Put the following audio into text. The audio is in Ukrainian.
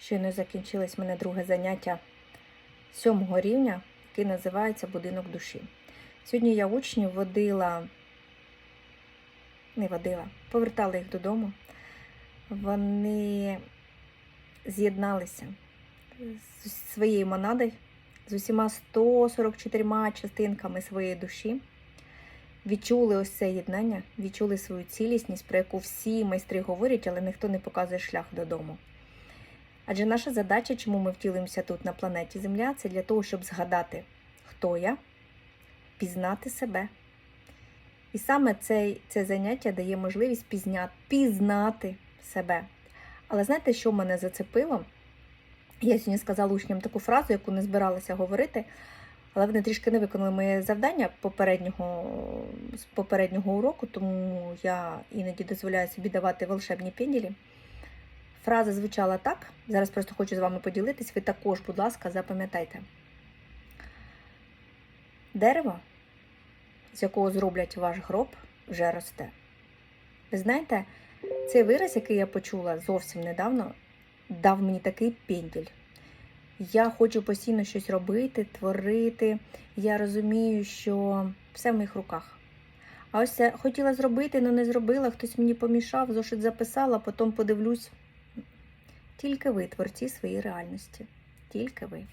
Щойно закінчилось мене друге заняття сьомого рівня, який називається Будинок душі. Сьогодні я учнів водила, не водила, повертала їх додому. Вони з'єдналися з своєю монадою, з усіма 144 частинками своєї душі. Відчули ось це єднання, відчули свою цілісність, про яку всі майстри говорять, але ніхто не показує шлях додому. Адже наша задача, чому ми втілимося тут на планеті Земля, це для того, щоб згадати, хто я, пізнати себе. І саме цей, це заняття дає можливість пізняти, пізнати себе. Але знаєте, що мене зацепило? Я сьогодні сказала учням таку фразу, яку не збиралася говорити, але вони трішки не виконали моє завдання попереднього, з попереднього уроку, тому я іноді дозволяю собі давати волшебні пенділі. Фраза звучала так. Зараз просто хочу з вами поділитись. Ви також, будь ласка, запам'ятайте. Дерево, з якого зроблять ваш гроб, вже росте. Ви знаєте, цей вираз, який я почула зовсім недавно, дав мені такий пенділь. Я хочу постійно щось робити, творити. Я розумію, що все в моїх руках. А ось хотіла зробити, але не зробила, хтось мені помішав, зошит записала, потім подивлюсь. Тільки ви, творці своєї реальності. Тільки ви.